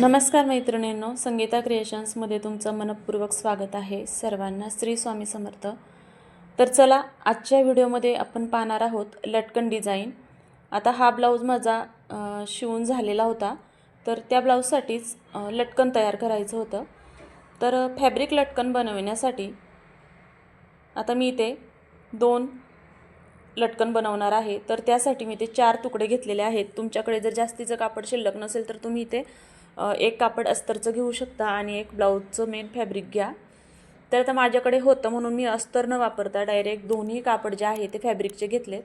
नमस्कार मैत्रिणींनो संगीता क्रिएशन्समध्ये तुमचं मनपूर्वक स्वागत आहे. सर्वांना श्री स्वामी समर्थ. तर चला आजच्या व्हिडिओमध्ये आपण पाहणार आहोत लटकन डिझाईन आता हा ब्लाऊज माझा शिवून झालेला होता. तर त्या ब्लाऊजसाठीच लटकन तयार करायचं होतं. तर फॅब्रिक लटकन बनविण्यासाठी आता मी इथे दोन लटकन बनवणार आहे. तर त्यासाठी मी ते चार तुकडे घेतलेले आहेत. तुमच्याकडे जर जास्तीचं कापड शिल्लक नसेल तर तुम्ही इथे एक कापड अस्तरचं घेऊ शकता आणि एक ब्लाऊजचं मेन फॅब्रिक घ्या. तर आता माझ्याकडे होतं म्हणून मी अस्तर न वापरता डायरेक्ट दोन्ही कापड जे आहे ते फॅब्रिकचे घेतलेत.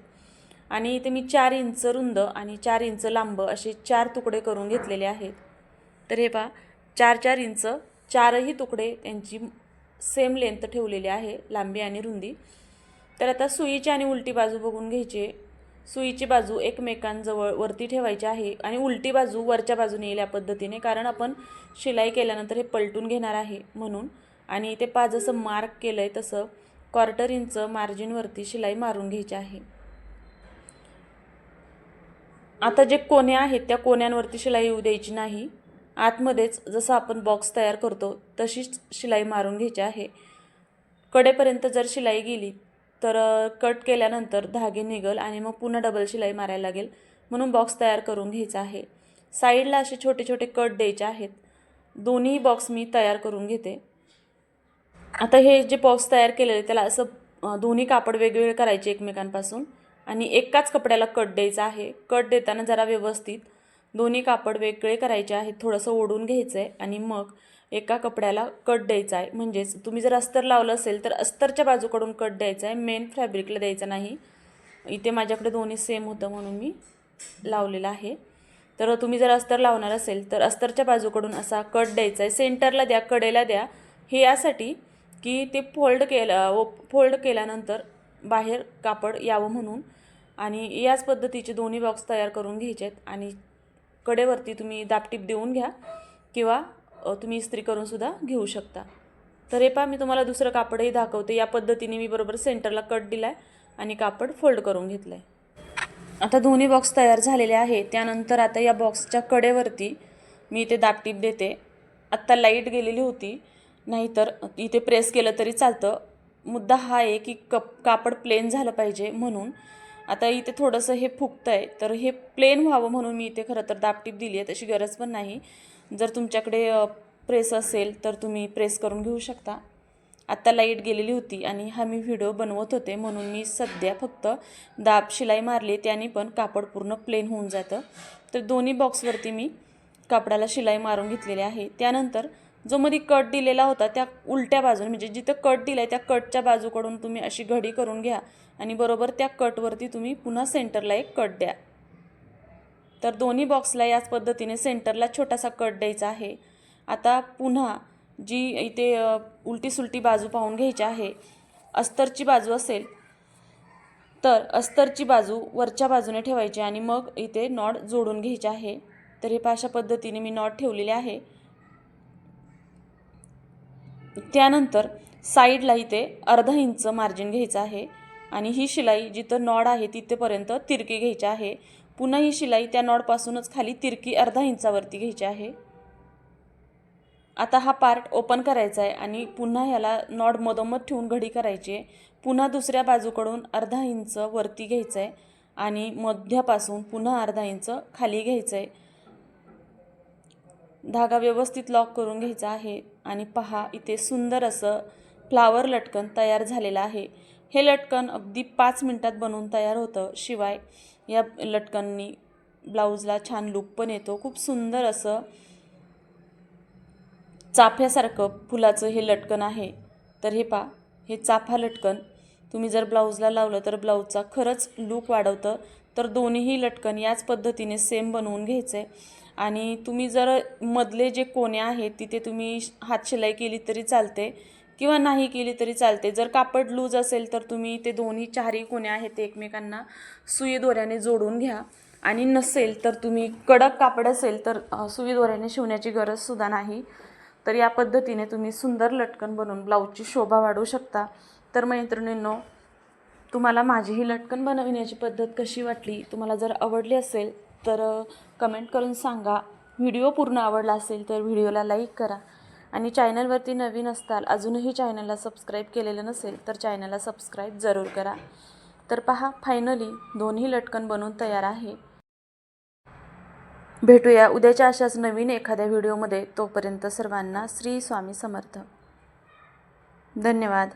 आणि इथे मी चार इंच रुंद आणि चार इंच लांब असे चार तुकडे करून घेतलेले आहेत. तर हे पहा चार चार इंच चारही तुकडे त्यांची सेम लेंथ ठेवलेली आहे लांबी आणि रुंदी. तर आता सुईची आणि उलटी बाजू बघून घ्यायची सुईची बाजू एकमेकांजवळ वरती ठेवायची आहे आणि उलटी बाजू वरच्या बाजूने येईल या पद्धतीने कारण आपण शिलाई केल्यानंतर हे पलटून घेणार आहे म्हणून. आणि इथे पा जसं मार्क केलं आहे तसं क्वार्टर इंच मार्जिनवरती शिलाई मारून घ्यायची आहे. आता जे कोण्या आहेत त्या कोण्यांवरती शिलाई येऊ द्यायची नाही. आतमध्येच जसं आपण बॉक्स तयार करतो तशीच शिलाई मारून घ्यायची आहे. कडेपर्यंत जर शिलाई गेली तर कट केल्यानंतर धागे निघल आणि मग पुन्हा डबल शिलाई मारायला लागेल. म्हणून बॉक्स तयार करून घ्यायचा आहे. साईडला असे छोटे छोटे कट द्यायचे आहेत. दोन्ही बॉक्स मी तयार करून घेते. आता हे जे बॉक्स तयार केलेले त्याला असं दोन्ही कापड वेगवेगळे करायचे एकमेकांपासून. आणि एकाच कपड्याला कट द्यायचा आहे. कट देताना जरा व्यवस्थित दोन्ही कापड वेगळे करायचे आहेत. थोडंसं ओढून घ्यायचं आहे आणि मग एका कपड्याला कट द्यायचा आहे. म्हणजेच तुम्ही जर अस्तर लावलं असेल तर अस्तरच्या बाजूकडून कट द्यायचा आहे. मेन फॅब्रिकला द्यायचा नाही. इथे माझ्याकडे दोन्ही सेम होतं म्हणून मी लावलेलं आहे. तर तुम्ही जर अस्तर लावणार असेल तर अस्तरच्या बाजूकडून असा कट द्यायचा आहे. सेंटरला द्या कडेला द्या. हे यासाठी की ते फोल्ड केलं फोल्ड केल्यानंतर बाहेर कापड यावं म्हणून. आणि याच पद्धतीचे दोन्ही बॉक्स तयार करून घ्यायचे आहेत. आणि कडेवरती तुम्ही दापटीप देऊन घ्या किंवा तुम्ही इस्त्री करून सुद्धा घेऊ शकता. तर हे पहा मी तुम्हाला दुसरं कापडही दाखवते. या पद्धतीने मी बरोबर सेंटरला कट दिला आहे आणि कापड फोल्ड करून घेतलं आहे आता दोन्ही बॉक्स तयार झालेले आहे त्यानंतर आता या बॉक्सच्या कडेवरती मी इथे दापटीप देते. आत्ता लाइट गेलेली होती. नाहीतर इथे प्रेस केलं तरी चालतं. मुद्दा हा आहे की कप कापड प्लेन झालं पाहिजे म्हणून. आता इथे थोडंसं हे फुगतं आहे तर हे प्लेन व्हावं म्हणून मी इथे खरं तर दापटीप दिली आहे तशी गरज पण नाही. जर तुमच्याकडे प्रेस असेल तर तुम्ही प्रेस करून घेऊ शकता. आत्ता लाइट गेलेली होती आणि हा मी व्हिडिओ बनवत होते म्हणून मी सध्या फक्त दाब शिलाई मारली त्याने पण कापड पूर्ण प्लेन होऊन जातं. तर दोन्ही बॉक्सवरती मी कापडाला शिलाई मारून घेतलेली आहे. त्यानंतर जो मध्ये कट दिलेला होता त्या उलट्या बाजूने म्हणजे जिथं कट दिला आहे त्या कटच्या बाजूकडून तुम्ही अशी घडी करून घ्या आणि बरोबर त्या कटवरती तुम्ही पुन्हा सेंटरला एक कट द्या. तर दोन्ही बॉक्सला याच पद्धतीने सेंटरला छोटासा कट द्यायचा आहे. आता पुन्हा जी इथे उलटी सुलटी बाजू पाहून घ्यायची आहे अस्तरची बाजू असेल तर अस्तरची बाजू वरच्या बाजूने ठेवायची आणि मग इथे नॉट जोडून घ्यायची आहे. तर हे अशा पद्धतीने मी नॉट ठेवलेले आहे. त्यानंतर साईडला इथे अर्धा इंच मार्जिन घ्यायचं आहे. आणि ही शिलाई जिथं नॉड आहे तिथेपर्यंत तिरकी घ्यायची आहे. पुन्हा ही शिलाई त्या नॉडपासूनच खाली तिरकी अर्धा इंचावरती घ्यायची आहे. आता हा पार्ट ओपन करायचा आहे आणि पुन्हा ह्याला नॉड मधोमध ठेवून घडी करायची आहे. पुन्हा दुसऱ्या बाजूकडून अर्धा इंच वरती घ्यायचं आहे आणि मध्यापासून पुन्हा अर्धा इंच खाली घ्यायचं आहे. धागा व्यवस्थित लॉक करून घ्यायचा आहे आणि पहा इथे सुंदर असं फ्लावर लटकन तयार झालेलं आहे. हे लटकन अगदी पाच मिनटात बनवून तयार होतं. शिवाय या लटकननी ब्लाऊजला छान लुक पण येतो. खूप सुंदर असं चाफ्यासारखं फुलाचं हे लटकन आहे. तर हे पा हे चाफा लटकन. तुम्ही जर ब्लाऊजला लावलं तर ब्लाऊजचा खरंच लूक वाढवतं. तर दोन्हीही लटकन याच पद्धतीने सेम बनवून घ्यायचं. आहे आणि तुम्ही जर मधले जे कोणे आहेत तिथे तुम्ही हातशिलाई केली तरी चालते. किंवा नाही केली तरी चालते. जर कापड लूज असेल तर तुम्ही ते दोन्ही चारही कोणे आहेत ते एकमेकांना सुई दोऱ्याने जोडून घ्या. आणि नसेल तर तुम्ही कडक कापड असेल तर सुई दोऱ्याने शिवण्याची गरजसुद्धा नाही. तर या पद्धतीने तुम्ही सुंदर लटकन बनवून ब्लाऊजची शोभा वाढवू शकता. तर मैत्रिणींनो तुम्हाला माझी ही लटकन बनविण्याची पद्धत कशी वाटली तुम्हाला जर आवडली असेल तर कमेंट करून सांगा. व्हिडिओ पूर्ण आवडला असेल तर व्हिडिओला लाईक करा. आणि चॅनलवरती नवीन असताल अजूनही चॅनलला सबस्क्राईब केलेलं नसेल तर चॅनलला सबस्क्राईब जरूर करा. तर पहा फायनली दोन्ही लटकन बनवून तयार आहे. भेटूया उद्याच्या अशाच नवीन एखाद्या व्हिडिओमध्ये. तोपर्यंत सर्वांना श्री स्वामी समर्थ. धन्यवाद.